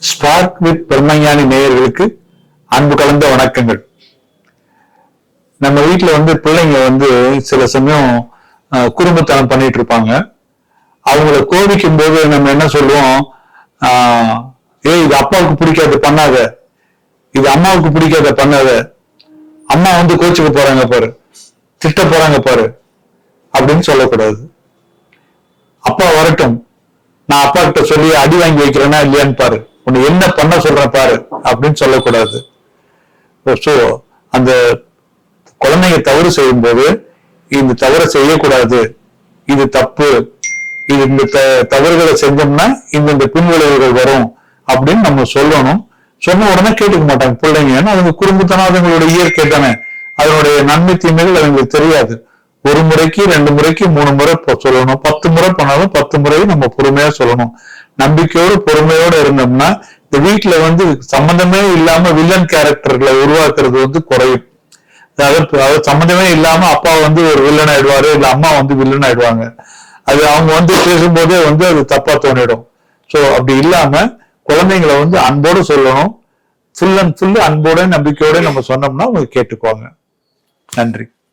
Spark with பிரம்மஞானி நேயர்களுக்கு அன்பு கலந்த வணக்கங்கள். நம்ம வீட்டுல வந்து பிள்ளைங்க வந்து சில சமயம் அஹ், குறும்புத்தனம் பண்ணிட்டு இருப்பாங்க. அவங்கள கோபிக்கும் போது நம்ம என்ன சொல்லுவோம்? ஆஹ், ஏய் இது அப்பாவுக்கு பிடிக்காத பண்ணாத. இது அம்மாவுக்கு பிடிக்காத பண்ணாத. அம்மா வந்து கோச்சுக்க போறாங்க பாரு. திட்ட போறாங்க பாரு. அப்படின்னு சொல்லக்கூடாது. அப்பா வரட்டும். நான் அப்பா கிட்ட சொல்லி அடி வாங்கி வைக்கிறேன்னா இல்லையான்னு பாரு. உன்னை என்ன பண்ண சொல்றேன் பாரு அப்படின்னு சொல்லக்கூடாது. ஸோ அந்த குழந்தைங்க தவறு செய்யும் போது இந்த தவறை செய்யக்கூடாது. இது தப்பு. இது இந்த த- தவறுகளை செஞ்சோம்னா இந்த இந்த பின்விளைவுகள் வரும் அப்படின்னு நம்ம சொல்லணும். சொன்ன உடனே கேட்டுக்க மாட்டாங்க பிள்ளைங்க ஏன்னா அவங்க குறும்புத்தனம் அதுங்களோட இயற்கை தானே. அதனுடைய நன்மை தீமைகள் அவங்களுக்கு தெரியாது. ஒரு முறைக்கு ரெண்டு முறைக்கு மூணு முறை சொல்லணும். பத்து முறை பண்ணாலும் பத்து முறையும் நம்ம பொறுமையா சொல்லணும். நம்பிக்கையோடு பொறுமையோடு இருந்தோம்னா இந்த வீட்டுல வந்து சம்பந்தமே இல்லாம வில்லன் கேரக்டர்களை உருவாக்குறது வந்து குறையும். அதாவது அதாவது இல்லாம அப்பா வந்து ஒரு வில்லன் ஆயிடுவாரு இல்ல அம்மா வந்து வில்லன் ஆயிடுவாங்க. அது அவங்க வந்து பேசும்போதே வந்து அது தப்பா தோணிடும். சோ அப்படி இல்லாம குழந்தைங்களை வந்து அன்போடு சொல்லணும். ஃபுல் அண்ட் ஃபுல் அன்போட நம்பிக்கையோட நம்ம சொன்னோம்னா அவங்க கேட்டுக்குவாங்க. நன்றி.